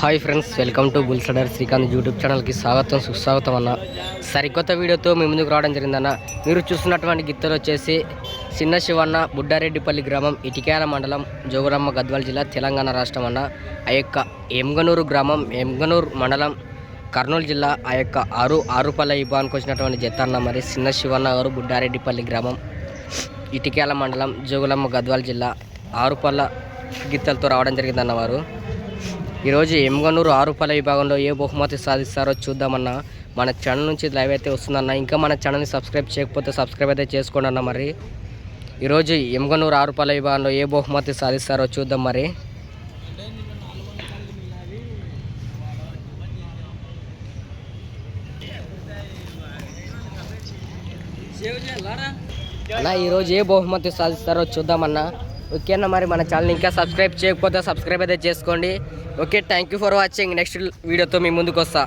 Hi friends welcome to బుల్సడర్ Srikanth YouTube ఛానల్కి స్వాగతం సుస్వాగతం అన్న. సరికొత్త వీడియోతో మీ ముందుకు రావడం జరిగిందన్న. మీరు చూస్తున్నటువంటి గిత్తలు వచ్చేసి చిన్న శివన్న బుడ్డారెడ్డిపల్లి గ్రామం ఇటికేల మండలం జోగురమ్మ గద్వాల జిల్లా తెలంగాణ రాష్ట్రం అన్న. ఆ యొక్క ఎంగనూరు గ్రామం ఎంగనూరు మండలం కర్నూలు జిల్లా ఆ యొక్క ఆరు ఆరుపల్ల ఇబ్బానికి వచ్చినటువంటి జత అన్న. మరి చిన్న శివన్న గారు బుడ్డారెడ్డిపల్లి గ్రామం ఇటికాల మండలం జోగులమ్మ గద్వాల జిల్లా ఆరుపల్ల గిత్తలతో రావడం జరిగిందన్న ఈరోజు ఈరోజు ఎమ్గనూరు ఆరుపల్ల విభాగంలో ఏ బహుమతి సాధిస్తారో చూద్దామన్నా. మన ఛానల్ నుంచి లైవ్ అయితే వస్తుందన్న. ఇంకా మన ఛానల్ని సబ్స్క్రైబ్ చేయకపోతే సబ్స్క్రైబ్ అయితే చేసుకోండి అన్న మరి. ఈరోజు ఎమ్గనూరు ఆరుపల్ల విభాగంలో ఏ బహుమతి సాధిస్తారో చూద్దాం మరి. అన్న ఈరోజు ఏ బహుమతి సాధిస్తారో చూద్దామన్నా. ఓకే అన్న మరి మన ఛానల్ ఇంకా సబ్స్క్రైబ్ చేయకపోతే సబ్స్క్రైబ్ అయితే చేసుకోండి. Okay thank you for watching next వీడియోతో మీ ముందుకు వస్తా.